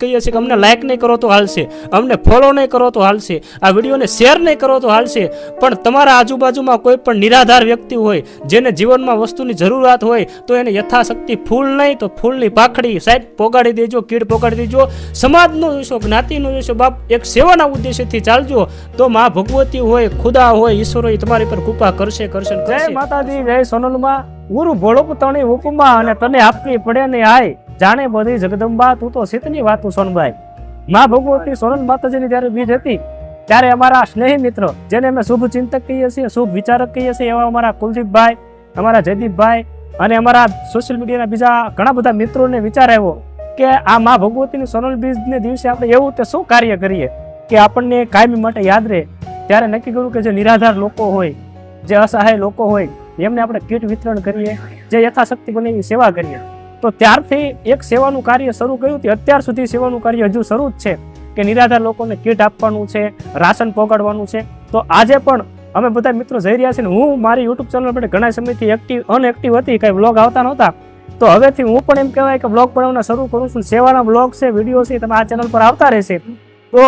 કહીએ છીએ કે અમને લાઇક નહીં કરો તો હાલશે અમને ફોલો નહીં કરો તો હાલશે આ વિડીયોને શેર નહીં કરો તો હાલશે. પણ તમારા આજુબાજુમાં કોઈ પણ નિરાધાર વ્યક્તિ હોય જેને જીવનમાં વસ્તુની જરૂરિયાત હોય તો એને યથાશક્તિ ફૂલ નહીં તો ફૂલની પાખડી સાઈડ પોગાડી દેજો કીડ પોગાડી દેજો. સમાજનો જોશો જ્ઞાતિનો જોશો બાપ એક સેવાના ઉદ્દેશ્યથી ચાલજો. તો મા ભગવતી હોય ખુદા હોય ઈશ્વર હોય તમારી પર કૃપા કરશે કરશે જય માતાજી જય સોનલમાં. ગુરુ ભોળોપતણી હુકુમા અને તને આપવી પડે ને આય. જાણે બધી જગદંબા, તું તો સીતની વાતું સોનભાઈ માં ભગવતી સોનલ માતાજીની જ્યારે બીજ હતી, ત્યારે અમારા સ્નેહી મિત્રો, જેને અમે શુભ ચિંતક કહીએ છીએ, શુભ વિચારક કહીએ છીએ, એવા અમારા કુલદીપભાઈ, અમારા જયદીપભાઈ અને અમારા સોશિયલ મીડિયાના બીજા ઘણા બધા મિત્રોને વિચાર આવ્યો કે આ માં ભગવતીની સોનલ બીજને દિવસે આપણે એવું તે શું કાર્ય કરીએ કે આપણને કાયમી માટે યાદ રહે. ત્યારે નક્કી કર્યું કે જે નિરાધાર લોકો હોય, જે અસહાય લોકો હોય, એમને આપણે કીટ વિતરણ કરીએ, જે યથાશક્તિ બને એવી સેવા કરીએ. તો ત્યારથી એક સેવાનું કાર્ય શરૂ કર્યું તે અત્યાર સુધી સેવાનું કાર્ય હજુ શરૂ જ છે કે નિરાધાર લોકોને કીટ આપવાનું છે, રાશન પહોંચાડવાનું છે. તો આજે પણ અમે બધા મિત્રો જઈ રહ્યા છીએ હું મારી યુટ્યુબ ચેનલ પર ઘણા સમયથી એક્ટિવ અનએક્ટિવ હતી, કંઈ બ્લોગ આવતા નહોતા. તો હવેથી હું પણ એમ કહેવાય કે બ્લોગ બનાવવાના શરૂ કરું છું. સેવાના બ્લોગ છે વીડિયો છે, તમે આ ચેનલ પર આવતા રહેશે. તો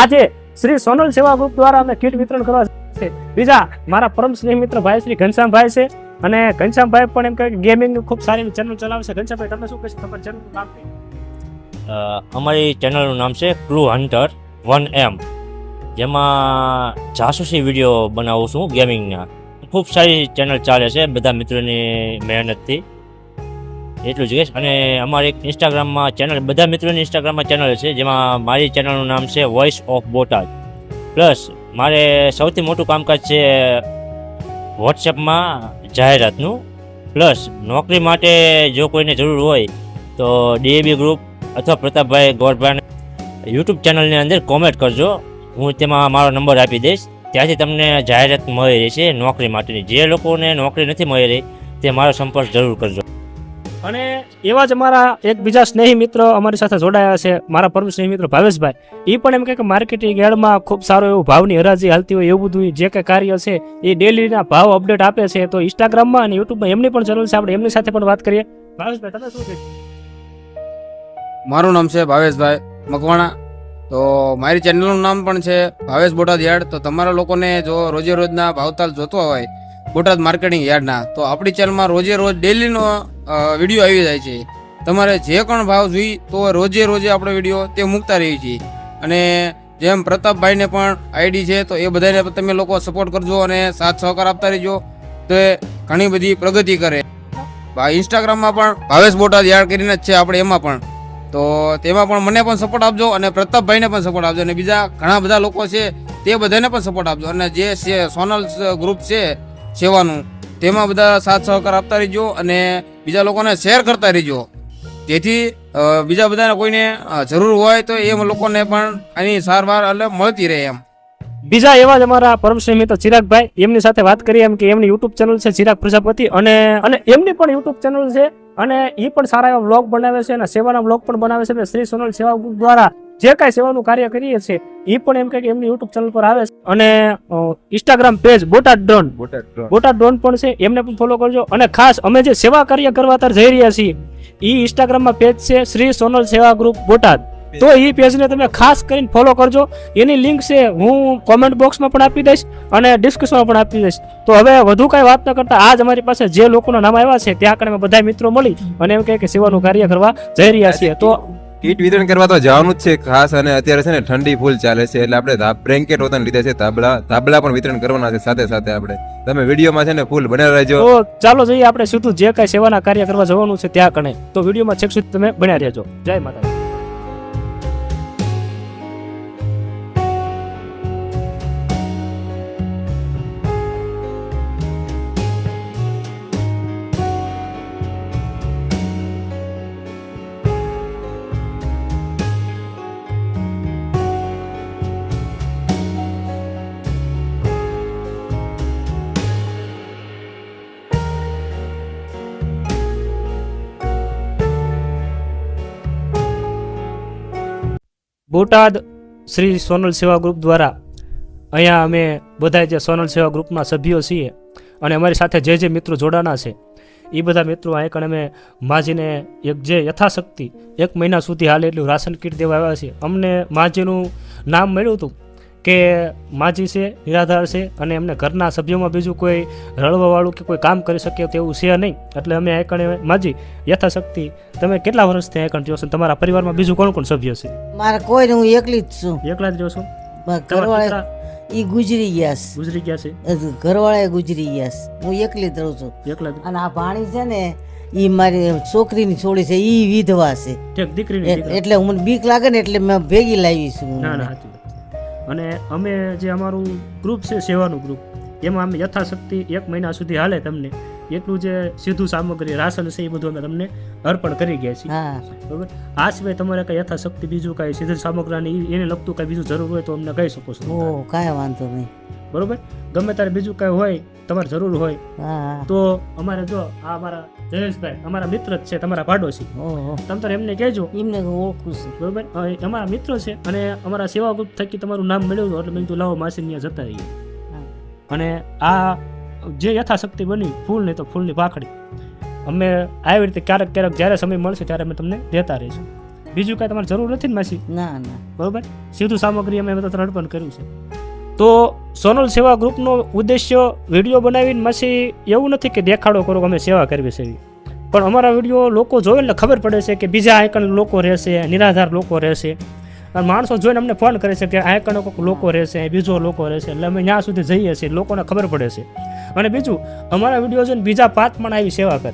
આજે શ્રી સોનલ સેવા ગ્રુપ દ્વારા અમે કીટ વિતરણ કરવા છે બીજા મારા પરમ સ્નેહ મિત્ર ભાઈ શ્રી ઘનશ્યામભાઈ છે. અને ઘનશ્યામભાઈ પણ એમ કહે કે ગેમિંગનું ખૂબ સારી ચેનલ ચલાવે છે. ઘનશ્યામભાઈ, તમે શું કહેશો તમારી ચેનલનું નામ અમારી ચેનલનું નામ છે ક્લુ હન્ટર વન એમ. જેમાં જાસૂસી વીડિયો બનાવું છું ગેમિંગના ખૂબ સારી ચેનલ ચાલે છે બધા મિત્રોની મહેનતથી. એટલું જ કહીશ. અને અમારી એક ઇન્સ્ટાગ્રામમાં ચેનલ બધા મિત્રોની ઇન્સ્ટાગ્રામમાં ચેનલ છે, જેમાં મારી ચેનલનું નામ છે વોઇસ ઓફ બોટાદ પ્લસ મારે સૌથી મોટું કામકાજ છે વોટ્સએપમાં જાહેરાતનું. પ્લસ નોકરી માટે જો કોઈને જરૂર હોય, તો ડીએબી ગ્રુપ અથવા પ્રતાપભાઈ ગોરભાઈ યુટ્યુબ ચેનલની અંદર કોમેન્ટ કરજો. હું તેમાં મારો નંબર આપી દઈશ. ત્યાંથી તમને જાહેરાત મળી રહેશે નોકરી માટેની. જે લોકોને નોકરી નથી મળી રહી, તે મારો સંપર્ક જરૂર કરજો. અને એવા જ અમારા એક બીજા સ્નેહી મિત્ર અમારી સાથે જોડાયા છે. મારા પરમ સ્નેહી મિત્ર ભાવેશભાઈ એ પણ એમ કે માર્કેટિંગ યાર્ડમાં ખૂબ સારો એવો ભાવની હરાજી હાલતી હોય એવું બધું જે કંઈ કાર્ય છે એ ડેલીના ભાવ અપડેટ આપે છે. તો ઇન્સ્ટાગ્રામમાં અને યુટ્યુબમાં એમની પણ ચેનલ છે. આપણે એમની સાથે પણ વાત કરીએ. ભાવેશભાઈ, તમે શું મારું નામ છે ભાવેશભાઈ મકવાણા. તો મારી ચેનલનું નામ પણ છે ભાવેશ બોટાદ યાર્ડ. તો તમારા લોકોને જો રોજે રોજના ભાવતાલ જોતો હોય બોટાદ માર્કેટિંગ યાર્ડના, તો આપણી ચેનલમાં રોજે રોજ ડેલીનો વીડિયો આવી જાય છે. તમારે જે પણ ભાવ જોઈ, તો રોજે રોજે આપણો વીડિયો તે મૂકતા રહીએ છીએ. અને જેમ પ્રતાપભાઈને પણ આઈડી છે, તો એ બધાને તમે લોકો સપોર્ટ કરજો અને સાથ સહકાર આપતા રહેજો. તો ઘણી બધી પ્રગતિ કરે. ઇન્સ્ટાગ્રામમાં પણ ભાવેશ બોટાદ યાર્ડ કરીને જ છે આપણે એમાં પણ. તો તેમાં પણ મને પણ સપોર્ટ આપજો અને પ્રતાપભાઈને પણ સપોર્ટ આપજો. અને બીજા ઘણા બધા લોકો છે, તે બધાને પણ સપોર્ટ આપજો. અને જે સોનલ ગ્રુપ છે સેવાનું. તેમાં બધા સાથ સહકાર આપતા રહેજો અને બીજા લોકોને શેર કરતા રહીજો. જેથી બીજા બધાને કોઈને જરૂર હોય તો એ લોકોને પણ આની સારવાર એટલે મળતી રહે એમ. બીજા એવા જ અમારા પરમ સ્નેહી મિત્ર ચિરાગભાઈ, એમની સાથે વાત કરીએ એમ કે એમની યુટ્યુબ ચેનલ છે ચિરાગ પ્રજાપતિ અને અને એમની પણ યુટ્યુબ ચેનલ છે અને એ પણ સારા એવા બ્લોગ બનાવે છે અને સેવાના બ્લોગ પણ બનાવે છે અને શ્રી સોનલ સેવા દ્વારા જે કાંઈ સેવાનું કાર્ય કરીએ છીએ એ પણ એમ કે એમની યુટ્યુબ ચેનલ પર આવે છે. અને Instagram page Botad drone Botad drone પણ છે એમને પણ ફોલો કરજો. અને ખાસ અમે જે સેવા કાર્ય કરવા અત્યારે જઈ રહ્યા છીએ એ ઇન્સ્ટાગ્રામમાં પેજ છે શ્રી સોનલ સેવા ગ્રુપ બોટાદ. તો એ પેજને તમે ખાસ કરીને ફોલો કરજો. એની લિંક છે હું કોમેન્ટ બોક્સમાં પણ આપી દઈશ અને ડિસ્કશનમાં પણ આપી દઈશ. તો હવે વધુ કાંઈ વાત ન કરતા આજ અમારી પાસે જે લોકોના નામ આવ્યા છે ત્યાં આગળ અમે બધા મિત્રો મળી અને એમ કહે કે સેવાનું કાર્ય કરવા જઈ રહ્યા છીએ. તો કીટ વિતરણ કરવા તો જવાનું જ છે ખાસ, અને અત્યારે છે ને ઠંડી ફૂલ ચાલે છે, એટલે આપણે બ્રેન્કેટ વતન લીધા છે તાબલા તાબલા પણ વિતરણ કરવાના છે, સાથે સાથે આપણે. તમે વિડીયોમાં છે ને ફૂલ બન્યા રહેજો. તો ચાલો જઈએ આપણે સીધું જે કાંઈ સેવાના કાર્ય કરવા જવાનું છે ત્યાં કણે. તો વિડીયોમાં છેક સુધી તમે બન્યા રહેજો. જય માતા બોટાદ શ્રી સોનલ સેવા ગ્રુપ દ્વારા અહીંયા અમે બધા જે સોનલ સેવા ગ્રુપના સભ્યો છીએ અને અમારી સાથે જે જે મિત્રો જોડાના છે એ બધા મિત્રો આ કણે અમે માજીને એક જે યથાશક્તિ એક મહિના સુધી હાલે એટલું રાશન કીટ દેવા આવ્યા છે અમને માજીનું નામ મળ્યું હતું કે માજી છે નિરાધાર છે અને એમને ઘરના સભ્યોમાં બીજું કોઈ રળવાવાળું કે કોઈ કામ કરી શકે તેવું છે નહીં. એટલે અમે એકણે માજી યથાશક્તિ તમે કેટલા વર્ષથી આ કણ રહ્યો છો તમારા પરિવારમાં બીજું કોણ કોણ સભ્ય છે? મારે કોઈ હું એકલી જ છું. એકલા જ રહ્યો છો? ઘરવાળા ઈ ગુજરી ગયા છે. ગુજરી ગયા છે? ઘરવાળા ગુજરી ગયા છે. હું એકલી જ રહું છું. એકલા જ? અને આ ભાણી છે ને ઈ મારી છોકરીની છોડી છે. ઈ વિધવા છે. એટલે મને બીક લાગે ને એટલે મેં ભેગી લાવી છું. ના ના અને અમે જે અમારું ગ્રુપ છે સેવાનું ગ્રુપ એમાં અમે યથાશક્તિ એક મહિના સુધી હાલે તમને. એટલું જે સીધું સામગ્રી રાશન છે એ બધું અમે તમને અર્પણ કરી ગયા છીએ. બરાબર? આ સિવાય તમારે કઈ યથાશક્તિ બીજું કઈ સીધું સામગ્રી એને લગતું કઈ બીજું જરૂર હોય તો અમને કહી શકો છો. કાંઈ વાંધો નહીં. બરોબર? ગમે ત્યારે બીજું કઈ હોય તમારે જરૂર હોય તો અમારે જો આ અમારા જયેશભાઈ અમારા મિત્ર જ છે તમારા પાડોશી. તમે તારે એમને કહેજો. એમને ઓળખું છું. બરોબર? અમારા મિત્ર છે અને અમારા સેવા ગ્રુપ થકી તમારું નામ મળ્યું એટલે મેં કીધું લાવો માસી ત્યાં જતા રહીએ. અને આ જે યથાશક્તિ બની ફૂલ નહીં તો ફૂલની ભાખડી અમે આવી રીતે ક્યારેક ક્યારેક જ્યારે સમય મળશે ત્યારે અમે તમને દેતા રહીશું. બીજું કાંઈ તમારે જરૂર નથી ને માસી? ના ના. બરોબર? સીધું સામગ્રી અમે અર્પણ કર્યું છે. તો સોનલ સેવા ગ્રુપનો ઉદ્દેશ્ય વીડિયો બનાવીને માસી એવું નથી કે દેખાડો કરો કે અમે સેવા કરવી છે પણ અમારા વીડિયો લોકો જોવે એટલે ખબર પડે છે કે બીજા આયકણ લોકો રહેશે નિરાધાર લોકો રહેશે. અને માણસો જોઈને અમને ફોન કરે છે કે આયકણ લોકો રહેશે બીજો લોકો રહેશે. એટલે અમે ત્યાં સુધી જઈએ છીએ લોકોને ખબર પડે છે. અને બીજું, અમારા વીડિયો જોઈને બીજા પાંચ પણ આવી સેવા કરે.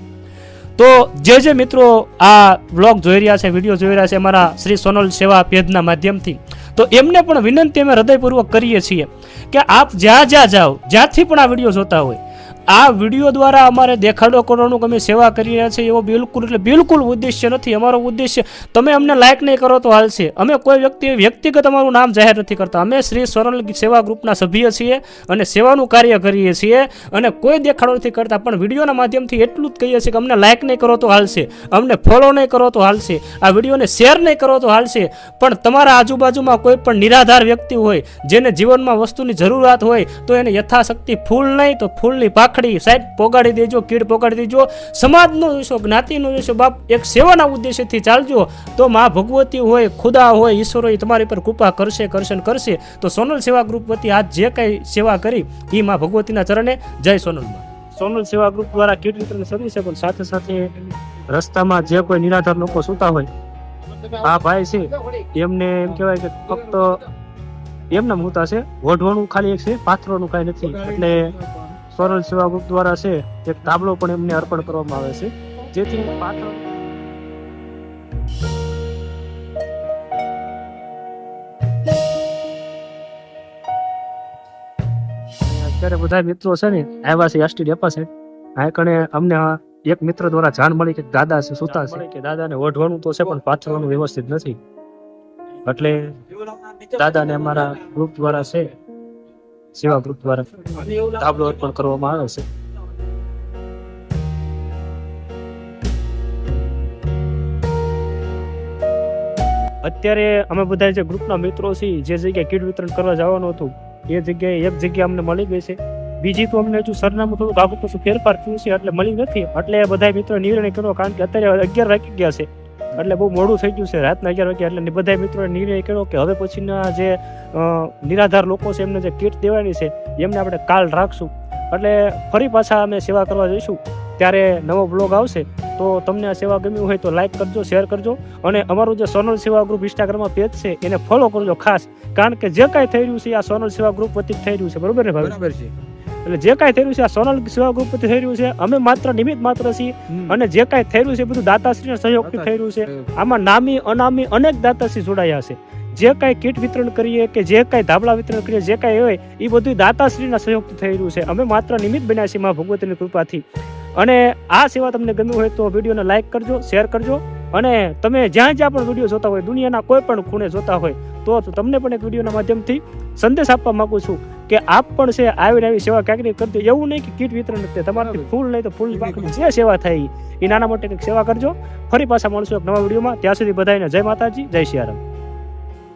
તો જે જે મિત્રો આ વ્લોગ જોઈ રહ્યા છે, વીડિયો જોઈ રહ્યા છે અમારા શ્રી સોનલ સેવા પેજના માધ્યમથી, તો એમને પણ વિનંતી અમે હૃદયપૂર્વક કરીએ છીએ કે આપ જ્યાં જ્યાં જાઓ, જ્યાંથી પણ આ વીડિયો જોતા હોય આ વીડિયો દ્વારા અમારે દેખાડો કરવાનું અમે સેવા કરી રહ્યા છીએ એવો બિલકુલ એટલે બિલકુલ ઉદ્દેશ્ય નથી. અમારો ઉદ્દેશ્ય, તમે અમને લાઈક નહીં કરો તો હાલશે અમે કોઈ વ્યક્તિ, વ્યક્તિગત અમારું નામ જાહેર નથી કરતા. અમે શ્રી સોનલ સેવા ગ્રુપના સભ્ય છીએ અને સેવાનું કાર્ય કરીએ છીએ અને કોઈ દેખાડો નથી કરતા. પણ વિડીયોના માધ્યમથી એટલું જ કહીએ છીએ કે અમને લાઈક નહીં કરો તો હાલશે અમને ફોલો નહીં કરો તો હાલશે આ વિડીયોને શેર નહીં કરો તો હાલશે પણ તમારા આજુબાજુમાં કોઈ પણ નિરાધાર વ્યક્તિ હોય, જેને જીવનમાં વસ્તુની જરૂરિયાત હોય, તો એને યથાશક્તિ ફૂલ નહીં તો ફૂલની પાખડી સાહેબ, પોગાડી દેજો, કીડ પોગાડી દેજો. સમાજનો વિષયો, જ્ઞાતિનો વિષયો, બાપ, એક સેવાના ઉદ્દેશ્યથી ચાલજો. તો મા ભગવતી હોય, ખુદા હોય ઈશ્વર હોય તમારી પર કૃપા કરશે કરશે કરશે. તો સોનલ સેવા ગ્રુપ વતી આજ જે કંઈ સેવા કરી એ મા ભગવતીના ચરણે જય સોનલમાં. સોનલ સેવા ગ્રુપ દ્વારા કીટ વિતરણ સર્વિસ પણ સાથે સાથે રસ્તામાં જે કોઈ નિરાધાર લોકો સૂતા હોય, આ ભાઈ છે, એમને એમ કહેવાય કે ફક્ત એમના મૂતા છે, વઢવાનું ખાલી એક છે પાથરોનું કાંઈ નથી. એટલે સોનલ સેવા ગ્રુપ દ્વારા છે, એક તાબલો પણ એમને અર્પણ કરવામાં આવે છે. જેથી પાથર અત્યારે બધા મિત્રો છે ને, આવ્યા છે એસટી ડેપા છે. આ કણે અમને એક મિત્ર દ્વારા જાણ મળી કે દાદા છે, સુતા છે. કે દાદાને ઓઢવાનું તો છે, પણ પાછળનું વ્યવસ્થિત નથી. એટલે દાદાને અમારા ગ્રુપ દ્વારા છે સેવા ગ્રુપ દ્વારા તાબલો અર્પણ કરવામાં આવે છે. અત્યારે અમે બધા જે ગ્રુપના મિત્રો છીએ જે જગ્યાએ કીટ વિતરણ કરવા જવાનું હતું, એ જગ્યાએ એક જગ્યા અમને મળી ગઈ છે. બીજી તો અમને હજુ સરનામું થોડુંક આગળ પાછું ફેરફાર થયું છે, એટલે મળી નથી. એટલે બધા મિત્રો નિર્ણય કર્યો, કારણ કે અત્યારે અગિયાર વાગી ગયા છે. એટલે બહુ મોડું થઈ ગયું છે રાતના અગિયાર વાગ્યા. એટલે બધા મિત્રોએ નિર્ણય કર્યો કે હવે પછીના જે નિરાધાર લોકો છે, એમને જે કીટ દેવાની છે, એમને આપણે કાલ રાખશું. એટલે ફરી પાછા અમે સેવા કરવા જઈશું. ત્યારે નવો બ્લોગ આવશે. તો તમને આ સેવા ગમ્યું હોય તો લાઈક કરજો શેર કરજો. અને અમારું જે સોનલ સેવા ગ્રુપ ઇન્સ્ટાગ્રામમાં પેજ છે, એને ફોલો કરજો ખાસ. કારણ કે જે કાંઈ થઈ રહ્યું છે, આ સોનલ સેવા ગ્રુપ વતી થઈ રહ્યું છે. બરોબર ને બરાબર છે. એટલે જે કાંઈ થયેલું છે આ સોનલ સેવા ગ્રુપ થઈ રહ્યું છે અમે માત્ર નિમિત્ત માત્ર છીએ. અને જે કાંઈ રહ્યું છે એ બધું દાતાશ્રીના સહયોગથી થઈ રહ્યું છે. આમાં નામી અનામી અનેક દાતાશ્રી જોડાયા છે. જે કાંઈ કીટ વિતરણ કરીએ કે જે કાંઈ ધાબળા વિતરણ કરીએ જે કાંઈ હોય એ બધું દાતાશ્રીના સહયોગથી થઈ રહ્યું છે. અમે માત્ર નિમિત્ત બન્યા છીએ મા ભગવતીની કૃપાથી. અને આ સેવા તમને ગમ્યું હોય તો વિડીયોને લાઇક કરજો શેર કરજો. અને તમે જ્યાં જ્યાં પણ વીડિયો જોતા હોય દુનિયાના કોઈ પણ ખૂણે જોતા હોય તો તમને પણ એક વિડીયોના માધ્યમથી સંદેશ આપવા માગું છું. કે આપ પણ છે આવીને આવી સેવા ક્યાંક ને કરજો. એવું નહીં કે કીટ વિતરણ નથી તમારાથી ફૂલ નહીં તો ફૂલ જે સેવા થાય એ નાના મોટી કંઈક સેવા કરજો. ફરી પાછા મળશું એક નવા વિડીયોમાં. ત્યાં સુધી બધાને જય માતાજી જય સિયારામ